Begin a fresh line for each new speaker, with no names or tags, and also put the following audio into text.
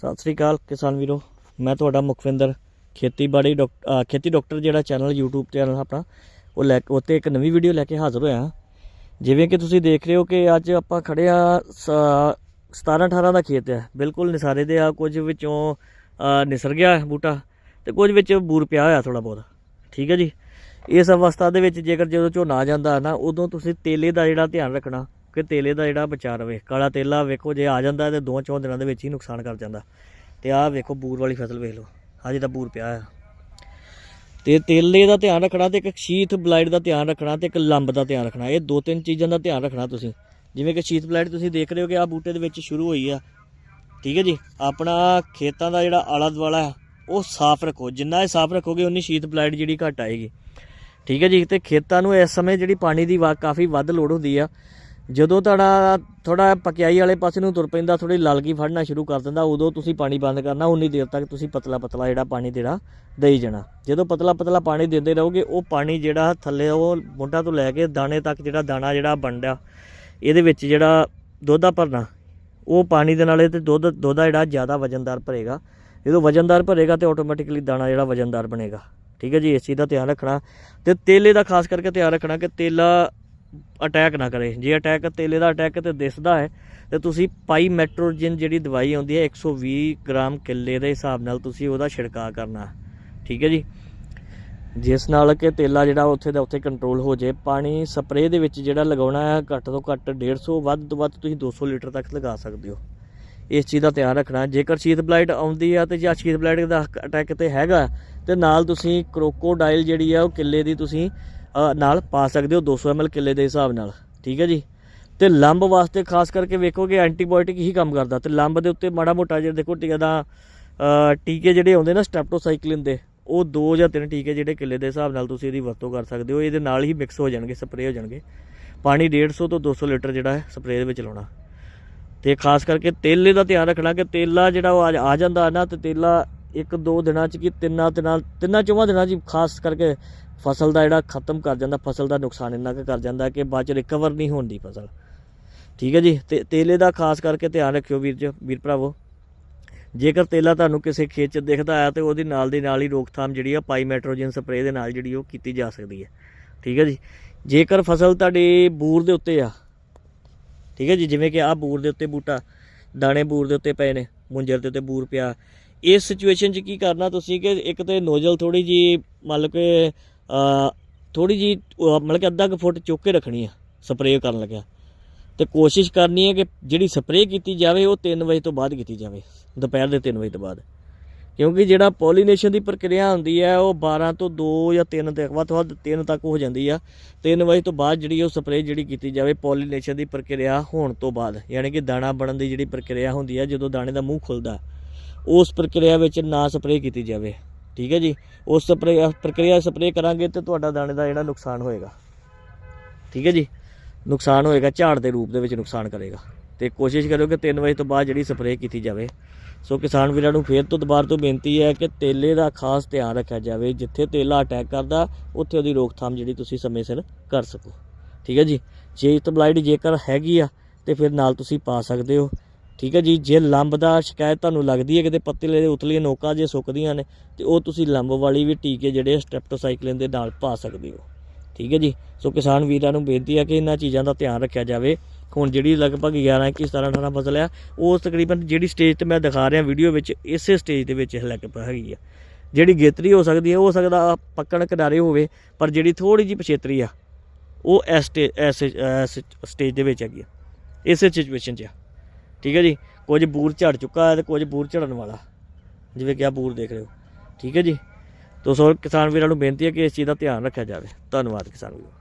ਸਤਿ ਸ੍ਰੀ ਅਕਾਲ ਕਿਸਾਨ ਵੀਰੋ, ਮੈਂ ਤੁਹਾਡਾ ਮੁਖਵਿੰਦਰ ਖੇਤੀਬਾੜੀ ਡਾਕ- ਖੇਤੀ ਡਾਕਟਰ ਜਿਹੜਾ ਚੈਨਲ YouTube ਚੈਨਲ ਆਪਣਾ, ਉਹ ਲੈ ਕੇ, ਉੱਤੇ ਇੱਕ ਨਵੀਂ ਵੀਡੀਓ ਲੈ ਕੇ ਹਾਜ਼ਰ ਹੋਇਆ। ਜਿਵੇਂ ਕਿ ਤੁਸੀਂ ਦੇਖ ਰਹੇ ਹੋ ਕਿ ਅੱਜ ਆਪਾਂ ਖੜੇ ਆ 17 18 ਦਾ ਖੇਤ ਹੈ ਬਿਲਕੁਲ ਨਿਸਾਰੇ ਦੇ ਆ, ਕੁਝ ਵਿੱਚੋਂ ਨਿਸਰ ਗਿਆ ਬੂਟਾ ਤੇ ਕੁਝ ਵਿੱਚ ਬੂਰ ਪਿਆ ਹੋਇਆ ਥੋੜਾ ਬਹੁਤ। ਠੀਕ ਹੈ ਜੀ? ਇਸ ਅਵਸਥਾ ਦੇ ਵਿੱਚ ਜੇਕਰ ਜਦੋਂ ਝੋਨਾ ਜਾਂਦਾ ਨਾ, ਉਦੋਂ ਤੁਸੀਂ ਤੇਲੇ ਦਾ ਜਿਹੜਾ ਧਿਆਨ ਰੱਖਣਾ ਕਿ ਤੇਲੇ ਦਾ ਜਿਹੜਾ ਬਚਾਅ ਰਵੇ ਕਾਲਾ ਤੇਲਾ ਵੇਖੋ, ਜੇ ਆ ਜਾਂਦਾ ਤੇ ਦੋ ਚੌਂ ਦਿਨਾਂ ਦੇ ਵਿੱਚ ਹੀ ਨੁਕਸਾਨ ਕਰ ਜਾਂਦਾ। ਤੇ ਆਹ ਵੇਖੋ, ਬੂਰ ਵਾਲੀ ਫਸਲ ਵੇਖ ਲਓ, ਹਜੇ ਤਾਂ ਬੂਰ ਪਿਆ ਆ। ਤੇ ਤੇਲੇ ਦਾ ਧਿਆਨ ਰੱਖਣਾ ਤੇ ਇੱਕ ਸ਼ੀਥ ਬਲਾਈਟ ਦਾ ਧਿਆਨ ਰੱਖਣਾ ਤੇ ਇੱਕ ਲੰਬ ਦਾ ਧਿਆਨ ਰੱਖਣਾ, ਇਹ ਦੋ ਤਿੰਨ ਚੀਜ਼ਾਂ ਦਾ ਧਿਆਨ ਰੱਖਣਾ ਤੁਸੀਂ। ਜਿਵੇਂ ਕਿ ਸ਼ੀਥ ਬਲਾਈਡ ਤੁਸੀਂ ਦੇਖ ਰਹੇ ਹੋ ਕਿ ਆਹ ਬੂਟੇ ਦੇ ਵਿੱਚ ਸ਼ੁਰੂ ਹੋਈ ਆ। ਠੀਕ ਹੈ ਜੀ? ਆਪਣਾ ਖੇਤਾਂ ਦਾ ਜਿਹੜਾ ਆਲਾ ਦੁਆਲਾ ਉਹ ਸਾਫ਼ ਰੱਖੋ, ਜਿੰਨਾ ਇਹ ਸਾਫ਼ ਰੱਖੋਗੇ, ਉਨੀ ਸ਼ੀਥ ਬਲਾਈਡ ਜਿਹੜੀ ਘਟ ਆਏਗੀ। ਠੀਕ ਹੈ ਜੀ? ਤੇ ਖੇਤਾਂ ਨੂੰ ਇਸ ਸਮੇਂ ਜਿਹੜੀ ਪਾਣੀ ਦੀ ਵਾ, ਕਾਫੀ ਵੱਧ ਲੋੜ ਹੁੰਦੀ ਆ। ਜਦੋਂ ਤੁਹਾਡਾ ਥੋੜਾ ਪਕਿਆਈ ਵਾਲੇ ਪਾਸੇ ਨੂੰ ਤੁਰ ਪੈਂਦਾ ਥੋੜੀ ਲਲਕੀ ਫੜਨਾ ਸ਼ੁਰੂ ਕਰ ਦਿੰਦਾ, ਉਦੋਂ ਤੁਸੀਂ ਪਾਣੀ ਬੰਦ ਕਰਨਾ, ਉਨੀ ਦੇਰ ਤੱਕ ਤੁਸੀਂ ਪਤਲਾ ਪਤਲਾ ਜਿਹੜਾ ਪਾਣੀ ਦੇਣਾ, ਦੇਈ ਜਾਣਾ। ਜਦੋਂ ਪਤਲਾ ਪਤਲਾ ਪਾਣੀ ਦਿੰਦੇ ਰਹੋਗੇ, ਉਹ ਪਾਣੀ ਜਿਹੜਾ ਥੱਲੇ ਉਹ ਮੁੱਢਾਂ ਤੋਂ ਲੈ ਕੇ ਦਾਣੇ ਤੱਕ ਜਿਹੜਾ ਦਾਣਾ ਜਿਹੜਾ ਬਣਦਾ, ਇਹਦੇ ਵਿੱਚ ਜਿਹੜਾ ਦੁੱਧ ਭਰਨਾ, ਉਹ ਪਾਣੀ ਦੇ ਨਾਲੇ ਤੇ ਦੁੱਧ ਦੁੱਧ ਆ ਜਿਹੜਾ ਜ਼ਿਆਦਾ ਵਜਨਦਾਰ ਭਰੇਗਾ। ਜਦੋਂ ਵਜਨਦਾਰ ਭਰੇਗਾ ਤੇ ਆਟੋਮੈਟਿਕਲੀ ਦਾਣਾ ਜਿਹੜਾ ਵਜਨਦਾਰ ਬਣੇਗਾ। ਠੀਕ ਹੈ ਜੀ, ਇਸ ਚੀਜ਼ ਦਾ ਧਿਆਨ ਰੱਖਣਾ। ਤੇ ਤੇਲੇ ਦਾ ਖਾਸ ਕਰਕੇ ਧਿਆਨ ਰੱਖਣਾ ਕਿ ਤੇਲਾ ਅਟੈਕ ਨਾ ਕਰੇ। ਜੇ ਅਟੈਕ ਤੇਲੇ ਦਾ ਅਟੈਕ ਤੇ ਦਿਸਦਾ ਹੈ, ਤੇ ਤੁਸੀਂ ਪਾਈ ਮੈਟਰੋਜਨ ਜਿਹੜੀ ਦਵਾਈ ਆਉਂਦੀ ਹੈ 120 ਗ੍ਰਾਮ ਕਿੱਲੇ ਦੇ ਹਿਸਾਬ ਨਾਲ ਤੁਸੀਂ ਉਹਦਾ ਛਿੜਕਾਅ ਕਰਨਾ। ਠੀਕ ਹੈ ਜੀ? ਜਿਸ ਨਾਲ ਕਿ ਤੇਲਾ ਜਿਹੜਾ ਉੱਥੇ ਦਾ ਉੱਥੇ ਕੰਟਰੋਲ ਹੋ ਜੇ ਪਾਣੀ ਸਪਰੇਅ ਦੇ ਵਿੱਚ ਜਿਹੜਾ ਲਗਾਉਣਾ ਹੈ, ਘੱਟ ਤੋਂ ਘੱਟ 150 ਵੱਧ ਤੋਂ ਵੱਧ ਤੁਸੀਂ 200 ਲੀਟਰ ਤੱਕ ਲਗਾ ਸਕਦੇ ਹੋ। ਇਸ ਚੀਜ਼ ਦਾ ਧਿਆਨ ਰੱਖਣਾ। ਜੇਕਰ ਸ਼ੀਤ ਬਲਾਈਟ ਆਉਂਦੀ ਆ ਤੇ ਜਾਂ ਸ਼ੀਤ ਬਲਾਈਟ ਦਾ ਅਟੈਕ ਤੇ ਹੈਗਾ, ਤੇ ਨਾਲ ਤੁਸੀਂ ਕਰੋਕੋਡਾਈਲ ਜਿਹੜੀ ਆ ਉਹ ਕਿੱਲੇ ਦੀ ਤੁਸੀਂ ਨਾਲ ਪਾ ਸਕਦੇ ਹੋ 200 ml ਕਿੱਲੇ ਦੇ ਹਿਸਾਬ ਨਾਲ, ਠੀਕ ਹੈ ਜੀ? ਤੇ ਲੰਬ ਵਾਸਤੇ ਖਾਸ ਕਰਕੇ ਵੇਖੋਗੇ ਐਂਟੀਬਾਇਓਟਿਕ ਹੀ ਕੰਮ ਕਰਦਾ ਤੇ ਲੰਬ ਦੇ ਉੱਤੇ ਮਾੜਾ ਮੋਟਾ ਜਿਹੜਾ ਦੇਖੋ ਟੀਕਾ ਦਾ ਟੀਕੇ ਜਿਹੜੇ ਆਉਂਦੇ ਨਾ ਸਟੈਪਟੋਸਾਈਕਲਿਨ ਦੇ, ਉਹ ਦੋ ਜਾਂ ਤਿੰਨ ਟੀਕੇ ਜਿਹੜੇ ਕਿੱਲੇ ਦੇ ਹਿਸਾਬ ਨਾਲ ਤੁਸੀਂ ਇਹਦੀ ਵਰਤੋਂ ਕਰ ਸਕਦੇ ਹੋ, ਇਹਦੇ ਨਾਲ ਹੀ ਮਿਕਸ ਹੋ ਜਾਣਗੇ, ਸਪਰੇਅ ਹੋ ਜਾਣਗੇ। ਪਾਣੀ 150 ਤੋਂ 200 ਲੀਟਰ ਜਿਹੜਾ ਹੈ ਸਪਰੇਅ ਦੇ ਵਿੱਚ ਲਾਉਣਾ। ਤੇ ਖਾਸ ਕਰਕੇ ਤੇਲੇ ਦਾ ਧਿਆਨ ਰੱਖਣਾ ਕਿ ਤੇਲਾ ਜਿਹੜਾ ਉਹ ਆ ਆ ਜਾਂਦਾ ਨਾ ਤੇ ਤੇਲਾ ਇੱਕ ਦੋ ਦਿਨਾਂ ਚ ਕਿ ਤਿੰਨਾਂ ਦਿਨਾਂ ਤਿੰਨਾਂ ਚੌਵਾਂ ਦਿਨਾਂ ਚ ਖਾਸ ਕਰਕੇ ਫਸਲ ਦਾ ਜਿਹੜਾ ਖਤਮ ਕਰ ਜਾਂਦਾ, ਫਸਲ ਦਾ ਨੁਕਸਾਨ ਇੰਨਾ ਕੁ ਕਰ ਜਾਂਦਾ ਕਿ ਬਾਅਦ ਚ ਰਿਕਵਰ ਨਹੀਂ ਹੁੰਦੀ ਫਸਲ। ਠੀਕ ਹੈ ਜੀ? ਤੇ ਤੇਲੇ ਦਾ ਖਾਸ ਕਰਕੇ ਧਿਆਨ ਰੱਖਿਓ ਵੀਰ ਜੀ, ਵੀਰ ਭਰਾਵੋ। ਜੇਕਰ ਤੇਲਾ ਤੁਹਾਨੂੰ ਕਿਸੇ ਖੇਤ ਚ ਦਿਖਦਾ ਹੈ ਤੇ ਉਹਦੀ ਨਾਲ ਦੀ ਨਾਲ ਹੀ ਰੋਕਥਾਮ ਜਿਹੜੀ ਆ ਪਾਈਮੈਟ੍ਰੋਜਨ ਸਪਰੇਅ ਦੇ ਨਾਲ ਜਿਹੜੀ ਉਹ ਕੀਤੀ ਜਾ ਸਕਦੀ ਹੈ। ਠੀਕ ਹੈ ਜੀ? ਜੇਕਰ ਫਸਲ ਤੁਹਾਡੀ ਬੂਰ ਦੇ ਉੱਤੇ ਆ, ਠੀਕ ਹੈ ਜੀ? ਜਿਵੇਂ ਕਿ ਆਹ ਬੂਰ ਦੇ ਉੱਤੇ ਬੂਟਾ, ਦਾਣੇ ਬੂਰ ਦੇ ਉੱਤੇ ਪਏ ਨੇ, ਮੁੰਜਰ ਦੇ ਉੱਤੇ ਬੂਰ ਪਿਆ ਇਸ ਸਿਚੁਏਸ਼ਨ 'ਚ ਕੀ ਕਰਨਾ ਤੁਸੀਂ ਕਿ ਇੱਕ ਤੇ ਨੋਜ਼ਲ ਥੋੜੀ ਜੀ ਮਤਲਬ ਕਿ ਥੋੜੀ ਜੀ ਮਤਲਬ ਕਿ ਅੱਧਾ ਕੁ ਫੁੱਟ ਚੁੱਕ ਕੇ ਰੱਖਣੀ ਆ, ਸਪਰੇਅ ਕਰਨ ਲੱਗਿਆ। ਤੇ ਕੋਸ਼ਿਸ਼ ਕਰਨੀ ਹੈ ਕਿ ਜਿਹੜੀ ਸਪਰੇਅ ਕੀਤੀ ਜਾਵੇ, ਉਹ 3 ਵਜੇ ਤੋਂ ਬਾਅਦ ਕੀਤੀ ਜਾਵੇ, ਦੁਪਹਿਰ ਦੇ 3 ਵਜੇ ਤੋਂ ਬਾਅਦ। ਕਿਉਂਕਿ ਜਿਹੜਾ ਪੋਲੀਨੇਸ਼ਨ ਦੀ ਪ੍ਰਕਿਰਿਆ ਹੁੰਦੀ ਹੈ, ਉਹ 12 ਤੋਂ 2 ਜਾਂ 3 ਤੱਕ ਵੱਧ ਤੋਂ ਵੱਧ 3 ਤੱਕ ਹੋ ਜਾਂਦੀ ਆ। 3 ਵਜੇ ਤੋਂ ਬਾਅਦ ਜਿਹੜੀ ਉਹ ਸਪਰੇਅ ਜਿਹੜੀ ਕੀਤੀ ਜਾਵੇ ਪੋਲੀਨੇਸ਼ਨ ਦੀ ਪ੍ਰਕਿਰਿਆ ਹੋਣ ਤੋਂ ਬਾਅਦ, ਯਾਨੀ ਕਿ ਦਾਣਾ ਬਣਨ ਦੀ ਜਿਹੜੀ ਪ੍ਰਕਿਰਿਆ ਹੁੰਦੀ ਆ, ਜਦੋਂ ਦਾਣੇ ਦਾ ਮੂੰਹ ਖੁੱਲਦਾ ਉਸ ਪ੍ਰਕਿਰਿਆ ਵਿੱਚ ਨਾ ਸਪਰੇਅ ਕੀਤੀ ਜਾਵੇ। ਠੀਕ ਹੈ ਜੀ? ਉਸ ਸਪਰੇਅ, ਪ੍ਰਕਿਰਿਆ ਸਪਰੇਅ ਕਰਾਂਗੇ ਤੇ ਤੁਹਾਡਾ ਦਾਣੇ ਦਾ ਜਿਹੜਾ ਨੁਕਸਾਨ ਹੋਏਗਾ। ਠੀਕ ਹੈ ਜੀ? ਨੁਕਸਾਨ ਹੋਏਗਾ, ਝਾੜ ਦੇ ਰੂਪ ਦੇ ਵਿੱਚ ਨੁਕਸਾਨ ਕਰੇਗਾ। ਤੇ ਕੋਸ਼ਿਸ਼ ਕਰਿਓ ਕਿ 3 ਵਜੇ ਤੋਂ ਬਾਅਦ ਜਿਹੜੀ ਸਪਰੇਅ ਕੀਤੀ ਜਾਵੇ। ਸੋ ਕਿਸਾਨ ਵੀਰਾਂ ਨੂੰ ਫੇਰ ਤੋਂ ਦੁਬਾਰਾ ਤੋਂ ਬੇਨਤੀ ਹੈ ਕਿ ਤੇਲੇ ਦਾ ਖਾਸ ਧਿਆਨ ਰੱਖਿਆ ਜਾਵੇ। ਜਿੱਥੇ ਤੇਲਾ ਅਟੈਕ ਕਰਦਾ, ਉੱਥੇ ਉਹਦੀ ਰੋਕਥਾਮ ਜਿਹੜੀ ਤੁਸੀਂ ਸਮੇਂ ਸਿਰ ਕਰ ਸਕੋ। ਠੀਕ ਹੈ ਜੀ? ਜੇ ਤਬਲਾਈਡ ਜੇਕਰ ਹੈਗੀ ਆ, ਤੇ ਫਿਰ ਨਾਲ ਤੁਸੀਂ ਪਾ ਸਕਦੇ ਹੋ। ਠੀਕ ਹੈ ਜੀ, ਜੇ ਲੰਬ ਦਾ ਸ਼ਿਕਾਇਤ ਤੁਹਾਨੂੰ ਲੱਗਦੀ ਹੈ ਕਿਤੇ ਪੱਤਲੇ ਦੇ ਉਤਲੀਆਂ ਨੋਕਾਂ ਜੇ ਸੁੱਕਦੀਆਂ ਨੇ, ਤੇ ਉਹ ਤੁਸੀਂ ਲੰਬ ਵਾਲੀ ਵੀ ਟੀਕੇ ਜਿਹੜੇ ਸਟ੍ਰੈਪਟੋਸਾਈਕਲਿਨ ਦੇ ਨਾਲ ਪਾ ਸਕਦੇ ਹੋ। ਠੀਕ ਹੈ ਜੀ, ਸੋ ਕਿਸਾਨ ਵੀਰਾਂ ਨੂੰ ਬੇਨਤੀ ਹੈ ਕਿ ਇਹਨਾਂ ਚੀਜ਼ਾਂ ਦਾ ਧਿਆਨ ਰੱਖਿਆ ਜਾਵੇ। ਹੁਣ ਜਿਹੜੀ ਲਗਭਗ 11 21 17 18 ਫਸਲ ਆ, ਉਹ ਤਕਰੀਬਨ ਜਿਹੜੀ ਸਟੇਜ ਤੇ ਮੈਂ ਦਿਖਾ ਰਿਹਾ ਵੀਡੀਓ ਵਿੱਚ, ਇਸੇ ਸਟੇਜ ਦੇ ਵਿੱਚ ਲੈ ਕੇ ਹੈਗੀ ਆ। ਜਿਹੜੀ ਗੇਤਰੀ ਹੋ ਸਕਦੀ ਹੈ ਹੋ ਸਕਦਾ ਪੱਕਣ ਕਿਨਾਰੇ ਹੋਵੇ, ਪਰ ਜਿਹੜੀ ਥੋੜੀ ਜਿਹੀ ਪਛੇਤਰੀ ਆ, ਉਹ ਇਸ ਸਟੇ- ਇਸ ਇਸ ਸਟੇਜ ਦੇ ਵਿੱਚ ਹੈਗੀ ਆ। ਇਸੇ ਸਿਚੁਏਸ਼ਨ 'ਚ ਆ। ਠੀਕ ਹੈ ਜੀ? ਕੁਝ ਬੂਰ ਝੜ ਚੁੱਕਾ ਹੈ ਤੇ ਕੁਝ ਬੂਰ ਝੜਨ ਵਾਲਾ। ਜਿਵੇਂ ਕਿ ਆ ਬੂਰ ਦੇਖ ਰਹੇ ਹੋ। ਠੀਕ ਹੈ ਜੀ? ਤੋ ਸੋ ਕਿਸਾਨ ਵੀਰਾਂ ਨੂੰ ਬੇਨਤੀ ਹੈ ਕਿ ਇਸ ਚੀਜ਼ ਦਾ ਧਿਆਨ ਰੱਖਿਆ ਜਾਵੇ। ਧੰਨਵਾਦ ਕਿਸਾਨ ਵੀਰੋ।